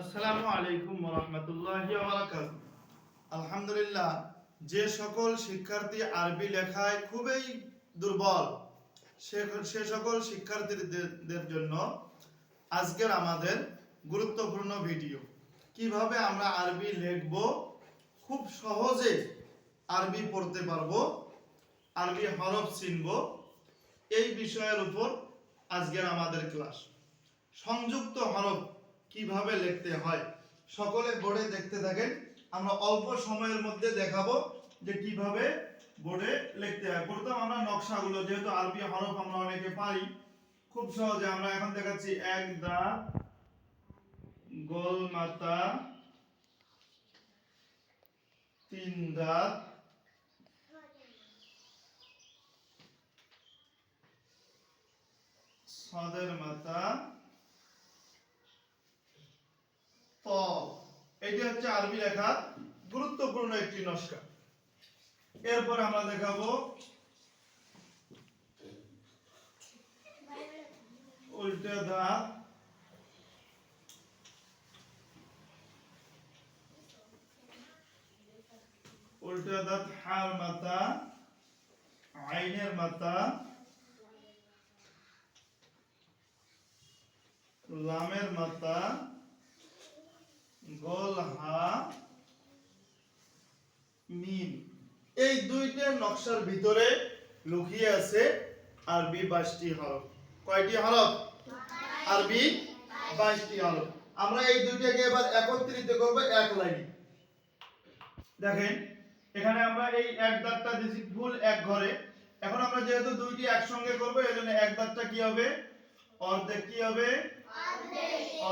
আসসালামু আলাইকুম রহমতুল্লাহি আলহামদুলিল্লাহ, যে সকল শিক্ষার্থী আরবি লেখায় খুবই দুর্বল সে সকল শিক্ষার্থীদের জন্য আজকের আমাদের গুরুত্বপূর্ণ ভিডিও। কীভাবে আমরা আরবি লিখব, খুব সহজে আরবি পড়তে পারব, আরবি হরফ চিনব, এই বিষয়ের উপর আজকের আমাদের ক্লাস। সংযুক্ত হরফ কীভাবে লিখতে হয়? সকলে বোর্ডে দেখতে থাকেন। আমরা অল্প সময়ের মধ্যে দেখাবো যে কীভাবে বোর্ডে লিখতে হয়। প্রথম আমরা নকশাগুলো, যেহেতু আরবি হরফ আমরা অনেকে পারি, খুব সহজে আমরা এখন দেখাচ্ছি এক দাঁত গোল মাতা, তিন দাঁত সদের মাথা ত এটি হচ্ছে আরবি লেখা গুরুত্বপূর্ণ একটি নস্কা। এরপর আমরা দেখাবো উল্টে দাঁত উল্টে দাঁত হার মাথা আইনের মাথা লামের মাথা মিম এই দুইটা নকশার ভিতরে লুকিয়ে আছে আরবি বাইশটি হরফ। কয়টি হরফ? আরবি বাইশটি হরফ। আমরা এই দুইটাকে এবার একত্রিত করব এক লাইনে। দেখেন এখানে আমরা এই এক দাঁতটা দিছি ফুল এক ঘরে। এখন আমরা যেহেতু দুইটি একসঙ্গে করব এজন্য এক দাঁতটা কি হবে? অর্ধেক কি হবে?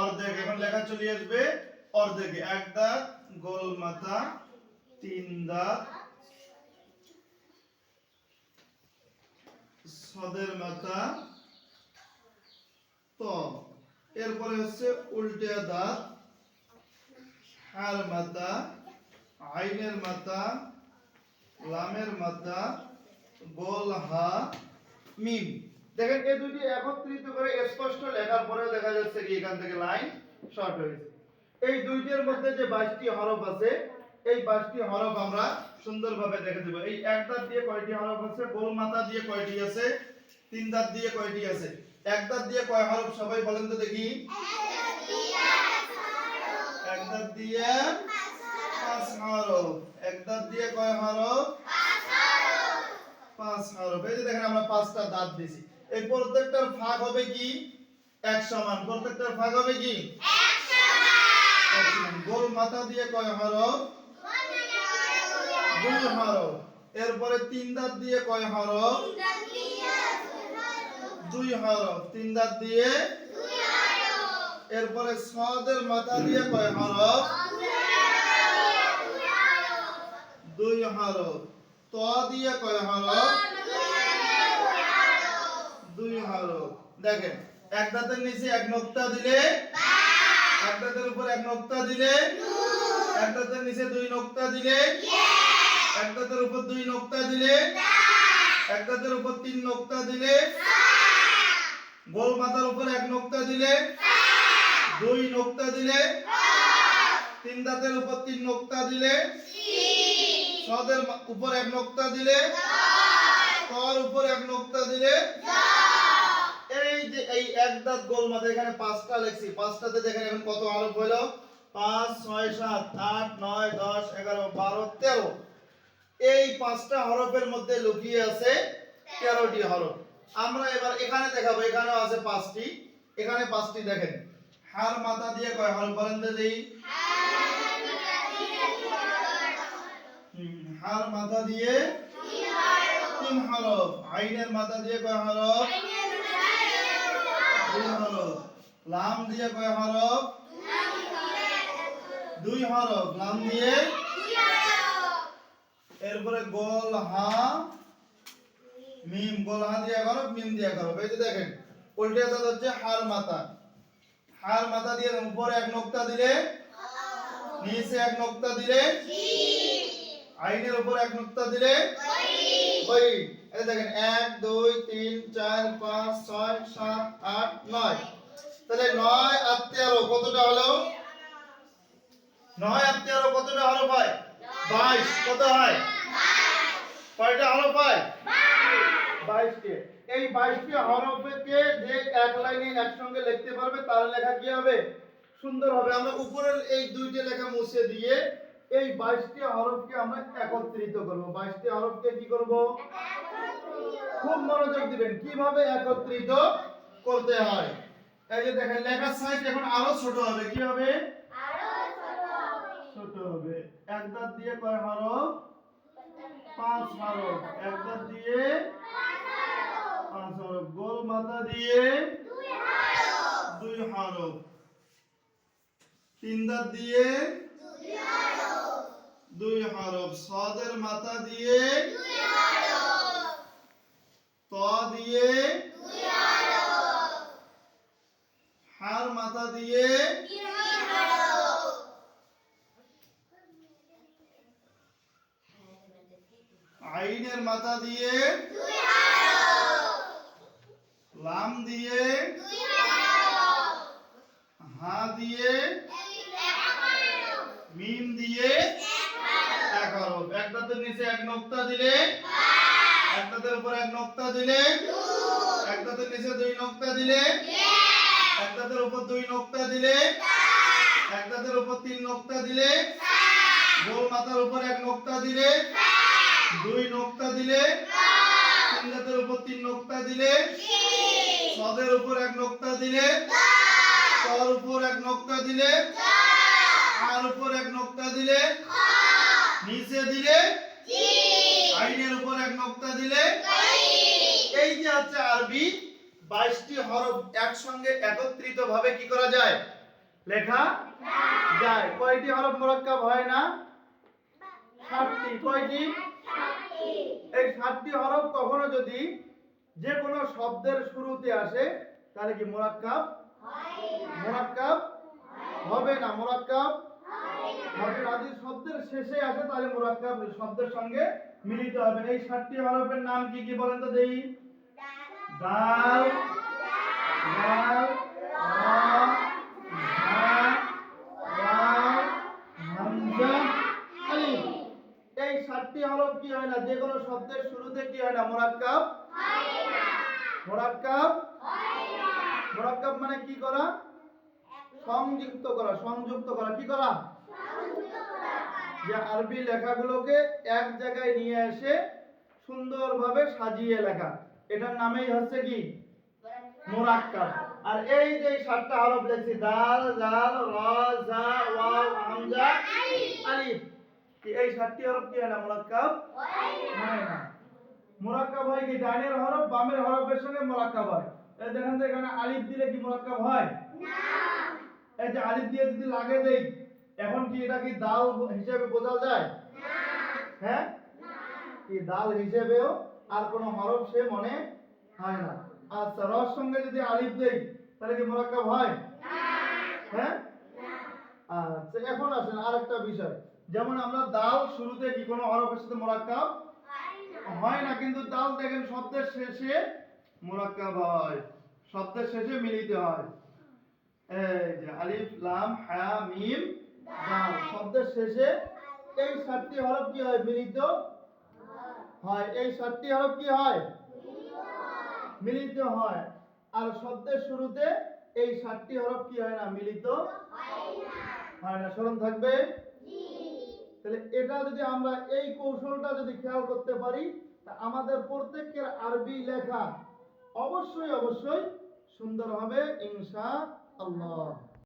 অর্ধেক। এখন লেখা চলে আসবে অর্ধেকে, এক দাঁত, গোল মাথা, তিন দাঁত, সদের মাথা ত এরপরে হচ্ছে উল্টে দাঁত হার মাথা, আইনের মাথা, লামের মাথা, গোল হা মিম। দেখেন এই দুটি একত্রিত করে স্পষ্ট লেখার পরে দেখা যাচ্ছে কি এখান থেকে লাইন শর্ট হয়েছে এই দুইটির মধ্যে যে বাইশটি হরফ আছে এই বাইশটি হরফ আমরা সুন্দরভাবে দেখে দেব। এই এক দাঁত দিয়ে কয়টি হরফ আছে? গোল মাথা দিয়ে কয়টি আছে? তিন দাঁত দিয়ে কয়টি আছে? এক দাঁত দিয়ে কয় হরফ? সবাই বলেন তো দেখি। এক দাঁত দিয়ে পাঁচ হরফ। এক দাঁত দিয়ে কয় হরফ? পাঁচ হরফ। এই যে দেখেন আমরা পাঁচটা দাঁত দিছি এই প্রত্যেকটার ভাগ হবে কি? এক সমান। প্রত্যেকটার ভাগ হবে কি? এক গোল মাথা দিয়ে কয় হরফ দুই হরফ এরপরে তিন দাঁত দিয়ে কয় হরফ দুই হরফ তিন দাঁত দিয়ে? এরপরে সদের মাথা দিয়ে কয় হরফ দুই হরফ ত দিয়ে কয় হরফ দুই হরফ দেখেন, এক দাঁতের নিচে এক নোক্তা দিলে এক উপর এক নোক্তা দিলে? এক নিচে দুই নোক্তা দিলে? এক উপর দুই নোক্তা দিলে? এক উপর তিন নোক্তা দিলে? গোল মাথার উপর এক নোক্তা দিলে? দুই নোক্তা দিলে? তিন দাঁতের উপর তিন নোক্তা দিলে? সদের উপর এক নোক্তা দিলে? তর উপর এক নোক্তা দিলে? এই এক দাঁত গোল মাথা, এখানে পাঁচটা লেখছি পাঁচটাতে দেখেন এখন কত হরফ হলো পাঁচ, ছয়, সাত, আট, নয়, দশ, এগারো, বারো, তেরো। এই পাঁচটা হরফের মধ্যে লুকিয়ে আছে তেরোটি হরফ। আমরা এবার এখানে দেখাবো, এখানেও আছে পাঁচটি। এখানে পাঁচটি দেখেন। হার মাথা দিয়ে কয় হরফ বলেন তো দেই হার মাথা দিয়ে তিন হরফ। আইনের মাথা দিয়ে কয় হরফ? দুই হরফ লাম দিয়ে কয় হরফ? দুই হরফ। লাম দিয়ে? এরপরে গোল হা মিম। গোল হা দিয়ে করো মিম দিয়ে করো এই যে দেখেন উল্টে দাঁত হচ্ছে হার মাথা। হার মাথা দিয়ে উপরে এক নোক্তা দিলে? নিচে এক নোক্তা দিলে? আইনের উপর এক নোক্তা দিলে? ওই, এই দেখেন, এক, দুই, তিন, চার, পাঁচ, ছয়, সাত, আট, নয়। তাহলে নয় আর তেরো কতটা হলো? নয় আর তেরো কতটা হরফ হয় বাইশ। কত হয়? কয়টা হরফ হয় বাইশটি এই বাইশটি হরফকে যে এক লাইনে একসঙ্গে লিখতে পারবে, তার লেখা কি হবে? সুন্দর হবে। আমরা উপরের এই দুইটি লেখা মুছে দিয়ে এই বাইশটি হরফকে আমরা একত্রিত করব। বাইশটি হরফকে কি করব? খুব মনোযোগ দিবেন। কীভাবে একত্রিত করতে হয়? এই যে দেখেন লেখার সাইজ এখন আরও ছোট হবে। কি হবে। ছোট হবে। এক দাঁত দিয়ে কয় হরফ? পাঁচ হরফ। এক দাঁত দিয়ে পাঁচ হরফ। গোল মাথা দিয়ে দুই হরফ। তিন দাঁত দিয়ে দুই হরফ সদের মাথা দিয়ে ত দিয়ে হার মাথা দিয়ে আইনের মাথা দিয়ে লাম দিয়ে হা দিয়ে মিম দিয়ে এক হরফ এক দাঁতের নিচে এক নোক্তা দিলে এক দাঁতের উপর এক নোক্তা দিলে এক দাঁতের নিচে দুই নোক্তা দিলে এক দাঁতের উপর দুই নোক্তা দিলে এক দাঁতের উপর তিন নোক্তা দিলে গোল মাথার উপর এক নোক্তা দিলে দুই নোক্তা দিলে তিন দাঁতের উপর তিন নোক্তা দিলে সদের উপর এক নোক্তা দিলে তর উপর এক নোক্তা দিলে আর উপর এক নোক্তা দিলে নিচে দিলে আইনের উপর এক নোক্তা দিলে? এই যে হচ্ছে আরবি বাইশটি হরফ একসঙ্গে একত্রিত ভাবে কি করা যায়? লেখা যায়। কয়টি হরফ মোরাক্কাব হয় না? ষাটটি কয়টি এই ষাটটি হরফ কখনো যদি যে কোনো শব্দের শুরুতে আসে তাহলে কি মোরাক্কাব? মোরাক্কাব? হবে না মোরাক্কাব? হবে না। শেষে আসে তাহলে মোরাক্কাব শব্দের সঙ্গে মিলিত হবে। এই ষাটটি হরফের নাম কি কি বলেন তো দেই দাল দাল এই সাতটি হরফ কি হয় না? যে কোনো শব্দের শুরুতে কি হয় না? মোরাক্কাব? মোরাক্কাব? মোরাক্কাব মানে কি করা? সংযুক্ত করা সংযুক্ত করা। কি করা? যে আরবি লেখাগুলোকে এক জায়গায় নিয়ে এসে সুন্দরভাবে সাজিয়ে লেখা। এটার নামেই হচ্ছে কি? মোরাক্কাব। আর এই যে সাতটা হরফ লিখছি দাল জাল র জা ওয়াও হামজা আলিফ। কি এই সাতটি হরফ কি হয় না মোরাক্কাব? হয় না। মোরাক্কাব হয় কি? ডানের হরফ বামের হরফের সঙ্গে মোরাক্কাব হয়। এই দেখেন তো এখানে আলিফ দিলে কি মোরাক্কাব হয়? এই যে আলিফ দিয়ে যদি লাগে দেই এখন কি এটা কি দাল হিসেবে বোঝা যায়? হ্যাঁ? কি দাল হিসেবেও আর কোন হরফ সে মনে হয় না। আচ্ছা রস সঙ্গে যদি আলিফ দেই, তাহলে কি মোরাক্কাব হয়? হ্যাঁ? আচ্ছা এখন আসেন আরেকটা বিষয়। যেমন আমরা দাল শুরুতে কি কোনো হরফের সাথে মোরাক্কাব? হয় না, কিন্তু দাল দেখেন শব্দের শেষে মোরাক্কাব হয়। শব্দের শেষে মিলিত হয়। এই যে আলিফ, লাম হা মিম দাল শব্দের শেষে এই সাতটি হরফ কি হয়? মিলিত হয়। এই সাতটি হরফ কি হয়? মিলিত হয়। আর শব্দের শুরুতে এই সাতটি হরফ কি হয় না? মিলিত হয় না। স্মরণ থাকবে? তাহলে এটা যদি আমরা এই কৌশলটা যদি খেয়াল করতে পারি, তা আমাদের প্রত্যেকের আরবি লেখা অবশ্যই অবশ্যই সুন্দর হবে ইনশা আল্লাহ